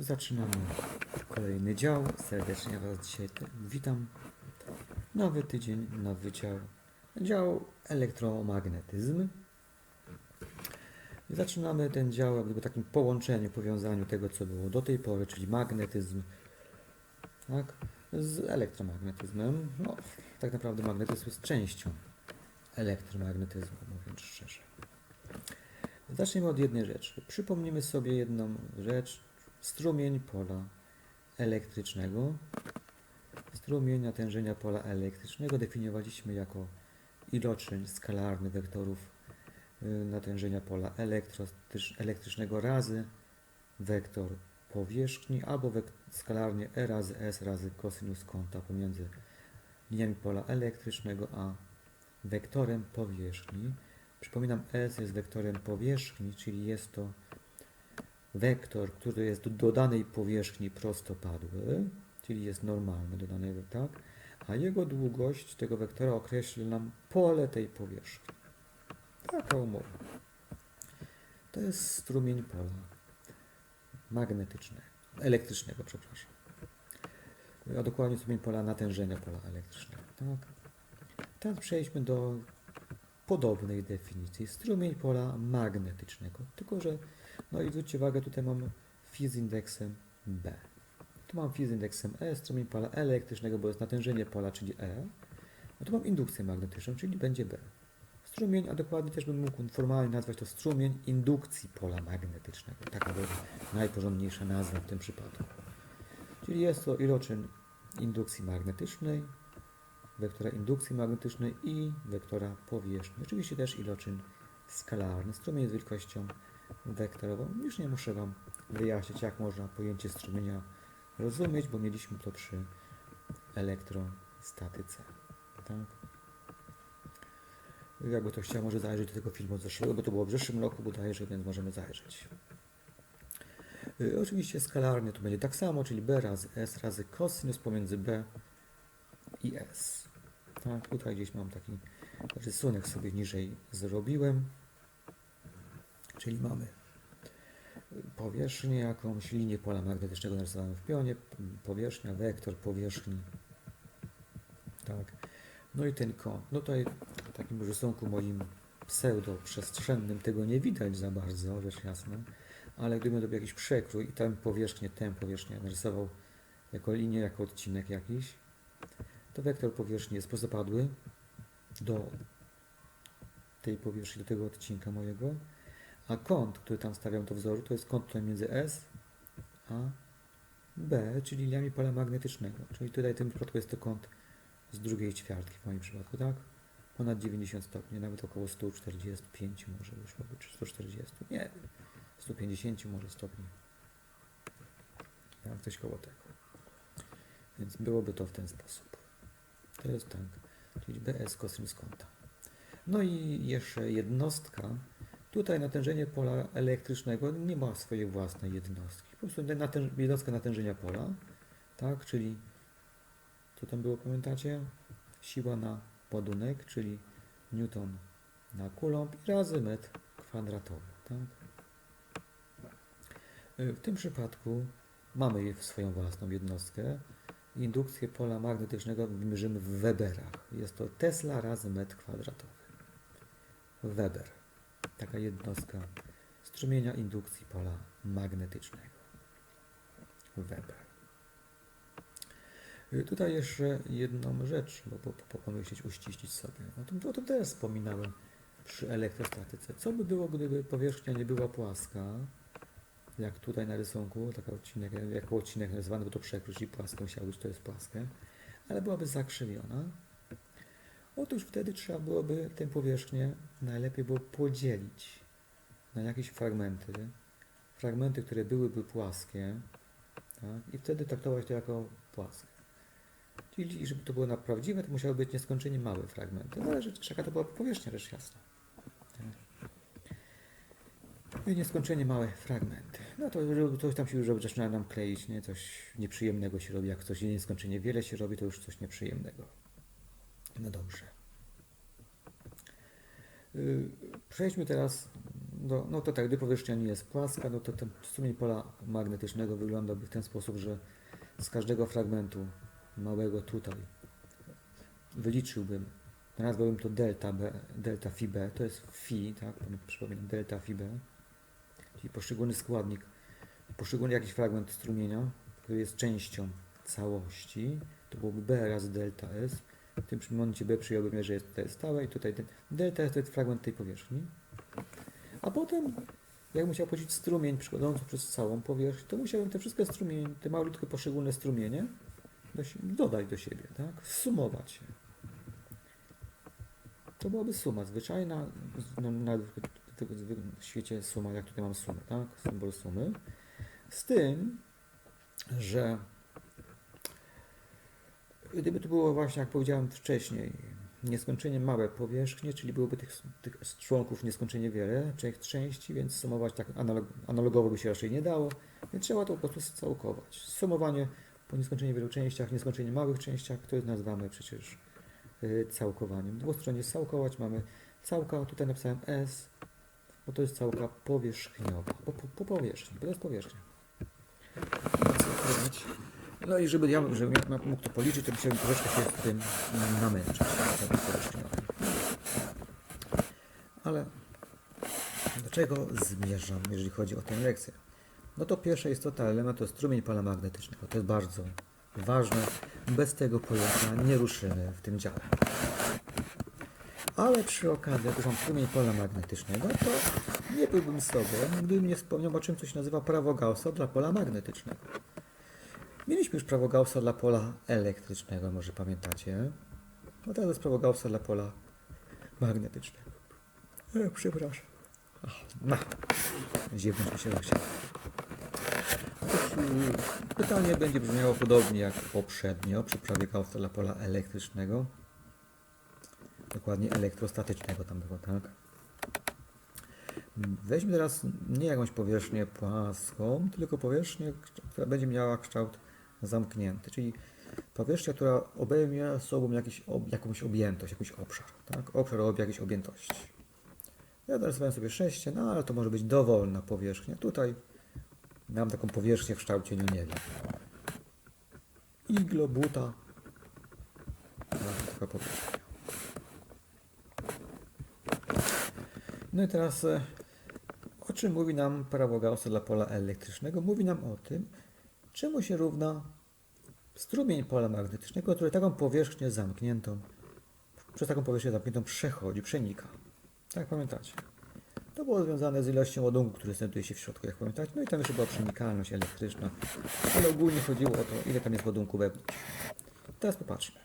Zaczynamy kolejny dział. Serdecznie Was dzisiaj witam. Nowy tydzień, nowy dział. Dział elektromagnetyzm. Zaczynamy ten dział jak gdyby takim połączeniu, powiązaniu tego, co było do tej pory, czyli magnetyzm, tak, z elektromagnetyzmem. No, tak naprawdę magnetyzm jest częścią elektromagnetyzmu, mówiąc szczerze. Zacznijmy od jednej rzeczy. Przypomnimy sobie jedną rzecz. Strumień pola elektrycznego. Strumień natężenia pola elektrycznego definiowaliśmy jako iloczyn skalarny wektorów y, natężenia pola elektrycznego razy wektor powierzchni albo skalarnie E razy S razy kosinus kąta pomiędzy liniami pola elektrycznego a wektorem powierzchni. Przypominam, S jest wektorem powierzchni, czyli jest to wektor, który jest do danej powierzchni prostopadły, czyli jest normalny do danej, tak? A jego długość tego wektora określi nam pole tej powierzchni. Taka umowa. To jest strumień pola magnetycznego, elektrycznego, przepraszam. A dokładnie strumień pola natężenia pola elektrycznego, tak? Teraz przejdźmy do podobnej definicji. Strumień pola magnetycznego. Tylko, że, no i zwróćcie uwagę, tutaj mam phi z indeksem B. Tu mam phi z indeksem E, strumień pola elektrycznego, bo jest natężenie pola, czyli E. A tu mam indukcję magnetyczną, czyli będzie B. Strumień, a dokładnie też bym mógł formalnie nazwać to strumień indukcji pola magnetycznego. Taka będzie najporządniejsza nazwa w tym przypadku. Czyli jest to iloczyn indukcji magnetycznej, wektora indukcji magnetycznej i wektora powierzchni. Oczywiście też iloczyn skalarny. Strumień jest wielkością wektorową. Już nie muszę Wam wyjaśnić, jak można pojęcie strumienia rozumieć, bo mieliśmy to przy elektrostatyce. Tak? Jakby to chciał, może zajrzeć do tego filmu z zeszłego, bo to było w zeszłym roku bodajże, więc możemy zajrzeć. Y, Oczywiście skalarnie to będzie tak samo, czyli b razy s razy kosinus pomiędzy b i S. Tak, tutaj gdzieś mam taki rysunek sobie niżej zrobiłem. Czyli mamy powierzchnię jakąś, linię pola magnetycznego narysowałem w pionie, powierzchnia, wektor powierzchni. Tak. No i ten kąt. No tutaj w takim rysunku moim pseudo-przestrzennym tego nie widać za bardzo, rzecz jasna, ale gdybym robił jakiś przekrój i tę powierzchnię, tę powierzchnię narysował jako linię, jako odcinek jakiś, to wektor powierzchni jest prostopadły do tej powierzchni, do tego odcinka mojego, a kąt, który tam stawiam do wzoru, to jest kąt tutaj między S a B, czyli liniami pola magnetycznego. Czyli tutaj w tym przypadku jest to kąt z drugiej ćwiartki w moim przypadku, tak? Ponad 90 stopni, nawet około 145 może wyszłoby, czy 140, nie wiem, 150 może stopni. Tak, coś koło tego. Więc byłoby to w ten sposób. To jest tak, czyli BS kosinus kąta. No i jeszcze jednostka. Tutaj natężenie pola elektrycznego nie ma swojej własnej jednostki. Po prostu natęż, jednostka natężenia pola, tak, czyli co tam było, pamiętacie? Siła na ładunek, czyli newton na coulomb i razy metr kwadratowy, tak? Y, W tym przypadku mamy swoją własną jednostkę. Indukcję pola magnetycznego mierzymy w Weberach. Jest to Tesla razy metr kwadratowy. Weber. Taka jednostka strumienia indukcji pola magnetycznego. Weber. Y, Tutaj jeszcze jedną rzecz, bo po, po, pomyśleć, uściślić sobie. O tym, o tym też wspominałem przy elektrostatyce. Co by było, gdyby powierzchnia nie była płaska, jak tutaj na rysunku, taki odcinek, jako odcinek nazywany, bo to przekrój, płaska musiała być, to jest płaskie, ale byłaby zakrzywiona. Otóż wtedy trzeba byłoby tę powierzchnię najlepiej było podzielić na jakieś fragmenty, fragmenty, które byłyby płaskie, tak? i wtedy traktować to jako płaskie. Czyli żeby to było na prawdziwe, to musiały być nieskończenie małe fragmenty. Zależy też jaka to była powierzchnia, rzecz jasna. I nieskończenie małe fragmenty. No to coś tam się już zaczyna nam kleić, nie? Coś nieprzyjemnego się robi. Jak coś nieskończenie wiele się robi, to już coś nieprzyjemnego. No dobrze. Yy, Przejdźmy teraz do, no to tak, gdy powierzchnia nie jest płaska, no to ten strumień pola magnetycznego wyglądałby w ten sposób, że z każdego fragmentu małego tutaj wyliczyłbym, nazwałbym to delta B, delta phi B, to jest phi, tak, przypominam, delta phi B, czyli poszczególny składnik, poszczególny jakiś fragment strumienia, który jest częścią całości, to byłoby B razy delta S, w tym momencie B przyjąłbym, że jest tutaj stałe i tutaj ten S to jest fragment tej powierzchni, a potem jakbym chciał policzyć strumień przechodzący przez całą powierzchnię, to musiałbym te wszystkie strumienie, te malutkie poszczególne strumienie do, dodać do siebie, tak? Sumować je. To byłaby suma zwyczajna, no, na, w świecie suma, jak tutaj mam sumę, tak? Symbol sumy. Z tym, że gdyby to było właśnie, jak powiedziałem wcześniej, nieskończenie małe powierzchnie, czyli byłoby tych, tych członków nieskończenie wiele, trzech części, więc sumować tak analog, analogowo by się raczej nie dało, więc trzeba to po prostu scałkować. Sumowanie po nieskończenie wielu częściach, nieskończenie małych częściach, jest nazywamy przecież y, całkowaniem. Dwustronnie scałkować mamy całka, tutaj napisałem S, bo to jest całka powierzchniowa, po, po, po powierzchni, bo to jest powierzchnia. No i żeby ja żebym ja mógł to policzyć, to musiałbym troszeczkę się z tym mm, namęczyć. powierzchniowym. Ale do czego zmierzam, jeżeli chodzi o tę lekcję? No to pierwsze jest to ta element, to strumień pola magnetycznego. To jest bardzo ważne. Bez tego pojęcia nie ruszymy w tym dziale. Ale przy okazji, jak już mam strumień pola magnetycznego, to nie byłbym sobą, gdybym nie wspomniał o czym coś nazywa prawo Gaussa dla pola magnetycznego. Mieliśmy już prawo Gaussa dla pola elektrycznego, może pamiętacie? No teraz jest prawo Gaussa dla pola magnetycznego. E, przepraszam. Ach, No, ziewnąć mi się y, Pytanie będzie brzmiało podobnie jak poprzednio przy prawie Gaussa dla pola elektrycznego. Dokładnie elektrostatycznego tam było, tak? Weźmy teraz nie jakąś powierzchnię płaską, tylko powierzchnię, która będzie miała kształt zamknięty, czyli powierzchnia, która obejmie sobą jakiś, ob, jakąś objętość, jakiś obszar, tak? Obszar o jakiejś objętości. Ja narysowałem sobie szeście, no ale to może być dowolna powierzchnia. Tutaj mam taką powierzchnię w kształcie, no nie wiem, iglo, buta, no, taka powierzchnia. No i teraz e, o czym mówi nam prawo Gaussa dla pola elektrycznego? Mówi nam o tym, czemu się równa strumień pola magnetycznego, który taką powierzchnię zamkniętą, przez taką powierzchnię zamkniętą przechodzi, przenika. Tak pamiętacie? To było związane z ilością ładunku, który znajduje się w środku, jak pamiętacie. No i tam jeszcze była przenikalność elektryczna, ale ogólnie chodziło o to, ile tam jest ładunku wewnątrz. Teraz popatrzmy.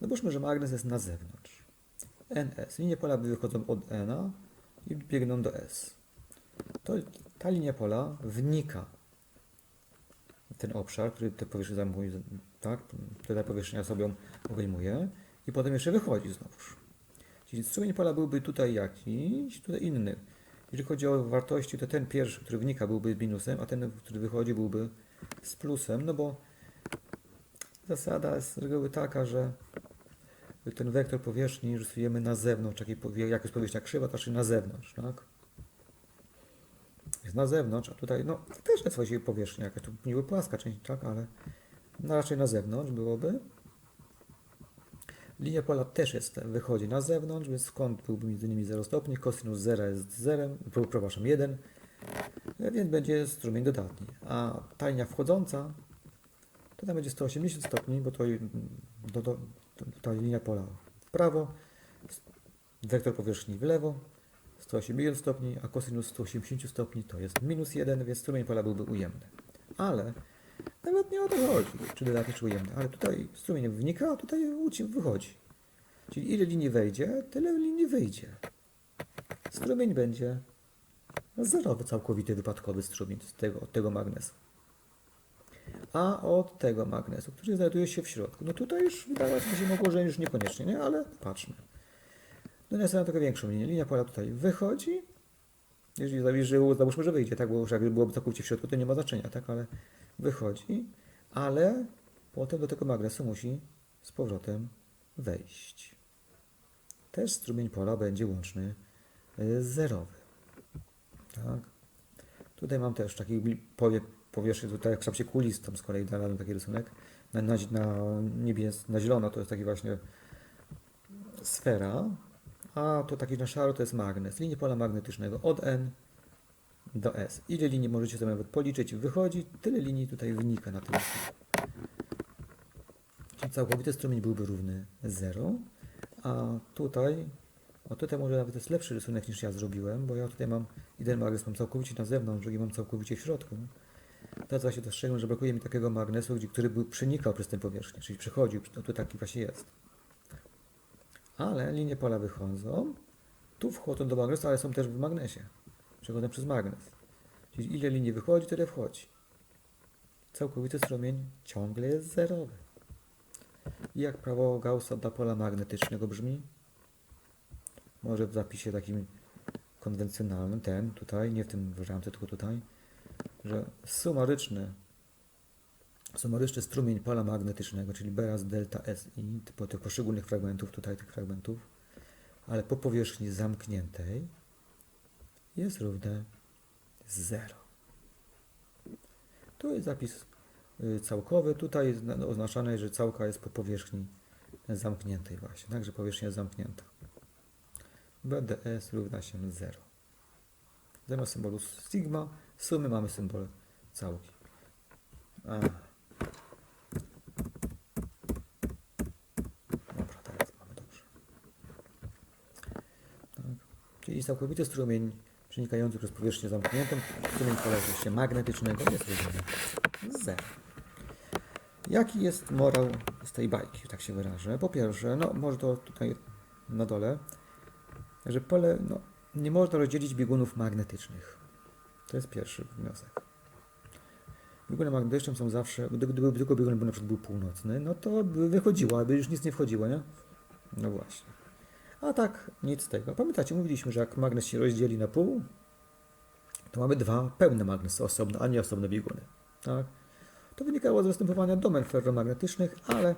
Załóżmy, że magnes jest na zewnątrz. NS. Linie pola wychodzą od N i biegną do S. To ta linia pola wnika ten obszar, który tę powierzchnię zajmuje, tak, która powierzchnia sobie obejmuje i potem jeszcze wychodzi znowuż. Czyli strumień pola byłby tutaj jakiś, tutaj inny. Jeżeli chodzi o wartości, to ten pierwszy, który wnika, byłby z minusem, a ten, który wychodzi, byłby z plusem, no bo zasada jest z reguły taka, że ten wektor powierzchni rysujemy na zewnątrz, jak jest powierzchnia krzywa, to znaczy na zewnątrz, tak? Jest na zewnątrz, a tutaj, no, właściwie powierzchnia, jakaś tu niby płaska część, tak, ale no, raczej na zewnątrz byłoby. Linia pola też jest, wychodzi na zewnątrz, więc kąt byłby między nimi 0 stopni, kosinus 0 jest 0, przepraszam, 1, więc będzie strumień dodatni. A ta linia wchodząca, to tam będzie 180 stopni, bo to, to, to, to ta linia pola w prawo, wektor powierzchni w lewo, 180 stopni, a kosinus 180 stopni to jest minus 1, więc strumień pola byłby ujemny. Ale nawet nie o to chodzi, czy dodatni, czy ujemny, ale tutaj strumień wnika, a tutaj wychodzi. Czyli ile linii wejdzie, tyle linii wyjdzie. Strumień będzie zerowy, całkowity, wypadkowy strumień z tego, od tego magnesu. A od tego magnesu, który znajduje się w środku, no tutaj już wydawać by się mogło, że już niekoniecznie, nie? Ale patrzmy. No ja sobie trochę większą linię. Linia pola tutaj wychodzi. Jeżeli zaliczy, załóżmy, że wyjdzie, tak? Bo już jakby byłoby całkowicie w środku, to nie ma znaczenia, tak? Ale wychodzi, ale potem do tego magnesu musi z powrotem wejść. Też strumień pola będzie łączny y, zerowy. Tak. Tutaj mam też taki powie, powierzchnię, tutaj jak w kształcie kuli, tam z kolei dałem taki rysunek. Na, na, na niebies, na zielono to jest taki właśnie sfera, a to taki na szaro to jest magnes. Linie pola magnetycznego od N do S. Ile linii możecie sobie nawet policzyć, wychodzi, tyle linii tutaj wynika na tym. Czyli całkowity strumień byłby równy 0, a tutaj, a tutaj może nawet jest lepszy rysunek niż ja zrobiłem, bo ja tutaj mam jeden magnes mam całkowicie na zewnątrz, drugi mam całkowicie w środku. Teraz właśnie dostrzegłem, że brakuje mi takiego magnesu, który by przenikał przez tę powierzchnię, czyli przechodził, no tu taki właśnie jest. Ale linie pola wychodzą, tu wchodzą do magnesu, ale są też w magnesie. Przechodzą przez magnes. Czyli ile linii wychodzi, tyle wchodzi. Całkowity strumień ciągle jest zerowy. I jak prawo Gaussa dla pola magnetycznego brzmi? Może w zapisie takim konwencjonalnym, ten tutaj, nie w tym w ramce, tylko tutaj, że sumaryczny, sumaryczny strumień pola magnetycznego, czyli B raz delta S i po tych poszczególnych fragmentów, tutaj tych fragmentów, ale po powierzchni zamkniętej jest równe 0. Tu jest zapis y, całkowy, tutaj jest na- oznaczone, że całka jest po powierzchni zamkniętej właśnie, także powierzchnia zamknięta. BDS równa się 0. Zamiast symbolu sigma, sumy mamy symbol całki. A. Dobra, teraz mamy dobrze. Tak. Czyli całkowity strumień przenikający przez powierzchnię zamkniętą, strumień pola oczywiście magnetycznego jest równy 0. Jaki jest morał z tej bajki, że tak się wyrażę? Po pierwsze, no może to tutaj na dole, że pole, no, nie można rozdzielić biegunów magnetycznych. To jest pierwszy wniosek. Bieguny magnetyczne są zawsze, gdy- gdyby tylko biegun był, na przykład północny, no to by wychodziło, aby już nic nie wchodziło, nie? No właśnie. A tak, nic z tego. Pamiętacie, mówiliśmy, że jak magnes się rozdzieli na pół, to mamy dwa pełne magnesy osobne, a nie osobne bieguny. Tak? To wynikało z występowania domen ferromagnetycznych, ale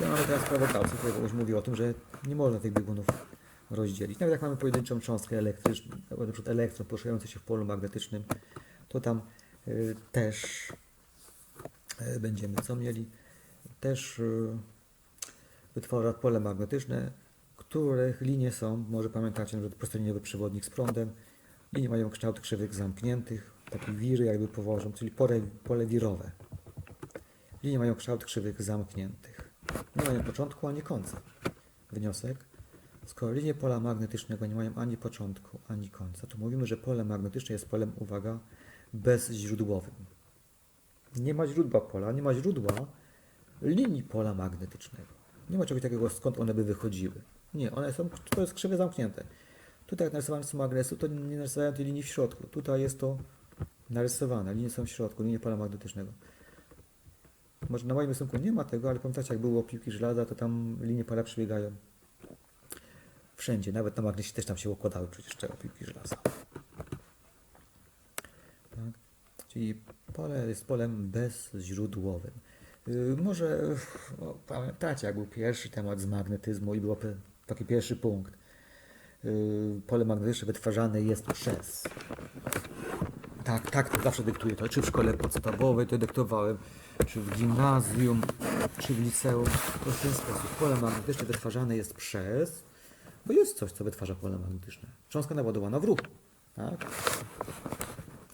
ja mamy teraz prawo Gaussa, które kogoś mówi o tym, że nie można tych biegunów rozdzielić. Nawet jak mamy pojedynczą cząstkę elektryczną, na przykład elektron poruszający się w polu magnetycznym, to tam y, też y, będziemy co mieli? Też y, wytwarza pole magnetyczne, których linie są, może pamiętacie, że to prostoliniowy przewodnik z prądem, linie mają kształt krzywych zamkniętych, takie wiry jakby powożą, czyli pole, pole wirowe. Linie mają kształt krzywych zamkniętych. Nie mają początku ani końca. Wniosek. Skoro linie pola magnetycznego nie mają ani początku, ani końca, to mówimy, że pole magnetyczne jest polem, uwaga, bezźródłowym. Nie ma źródła pola, nie ma źródła linii pola magnetycznego. Nie ma czegoś takiego, skąd one by wychodziły. Nie, one są, to jest krzywe zamknięte. Tutaj jak narysowałem z magnesu, to nie narysowałem tej linii w środku. Tutaj jest to narysowane, linie są w środku, linie pola magnetycznego. Może na moim rysunku nie ma tego, ale pamiętacie, jak było piłki żelaza, to tam linie pola przebiegają wszędzie. Nawet na magnesie też tam się układały przecież te piłki żelaza. Tak? Czyli pole jest polem bezźródłowym. Yy, może o, pamiętacie, jak był pierwszy temat z magnetyzmu i był taki pierwszy punkt. Yy, pole magnetyczne wytwarzane jest przez. Tak, tak, to zawsze dyktuję to. Czy w szkole podstawowej to dyktowałem, czy w gimnazjum, czy w liceum. To w ten sposób. Pole magnetyczne wytwarzane jest przez, bo jest coś, co wytwarza pole magnetyczne. Cząstka naładowana w ruch. Tak?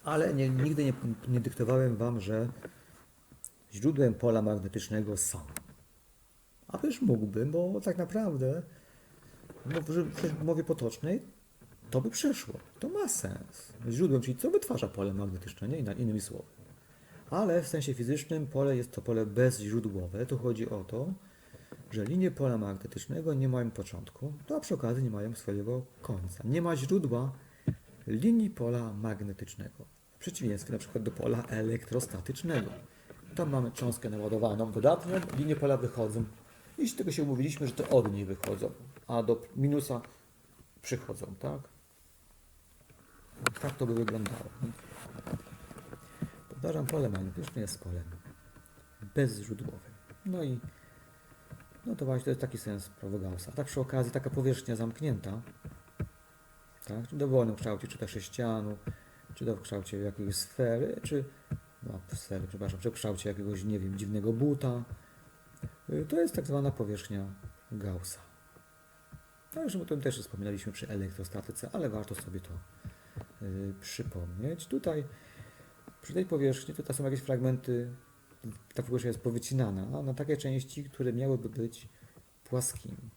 Ale nie, nigdy nie, nie dyktowałem Wam, że źródłem pola magnetycznego są. A też mógłbym, bo tak naprawdę w mowie potocznej to by przeszło. To ma sens. Źródłem, czyli co wytwarza pole magnetyczne, nie? Innymi słowy. Ale w sensie fizycznym pole jest to pole bezźródłowe. Tu chodzi o to, że linie pola magnetycznego nie mają początku, a przy okazji nie mają swojego końca. Nie ma źródła linii pola magnetycznego. W przeciwieństwie na przykład do pola elektrostatycznego. Tam mamy cząstkę naładowaną dodatnią, linie pola wychodzą. I z tego się umówiliśmy, że to od niej wychodzą, a do minusa przychodzą, tak? Tak to by wyglądało. Powtarzam, pole magnetyczne jest polem bezźródłowym. No i no to właśnie to jest taki sens prawa Gaussa. A tak przy okazji taka powierzchnia zamknięta Tak? Czy w dowolnym kształcie, czy to sześcianu, czy to w kształcie jakiejś sfery, czy no, przepraszam, w kształcie jakiegoś, nie wiem, dziwnego buta. Y, To jest tak zwana powierzchnia Gaussa. No już o tym też wspominaliśmy przy elektrostatyce, ale warto sobie to y, przypomnieć. Tutaj przy tej powierzchni tutaj są jakieś fragmenty, ta powierzchnia jest powycinana na takie części, które miałyby być płaskimi.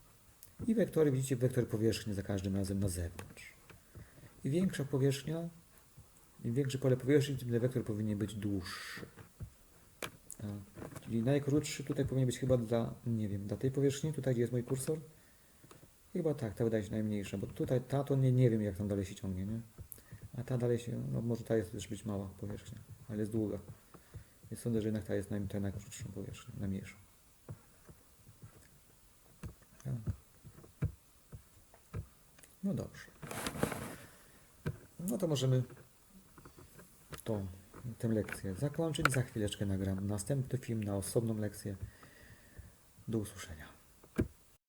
I wektory, widzicie, wektor powierzchni za każdym razem na zewnątrz. I większa powierzchnia, im większe pole powierzchni, tym ten wektor powinien być dłuższy. Czyli najkrótszy tutaj powinien być chyba dla, nie wiem, dla tej powierzchni, tutaj gdzie jest mój kursor. Chyba tak, ta wydaje się najmniejsza, bo tutaj ta to nie, nie wiem jak tam dalej się ciągnie, nie? A ta dalej się, no może ta jest też być mała powierzchnia, ale jest długa. Więc sądzę, że jednak ta jest naj, ta najkrótszą powierzchnią, najmniejszą. No dobrze. No to możemy to, tę lekcję zakończyć. Za chwileczkę nagram następny film na osobną lekcję. Do usłyszenia.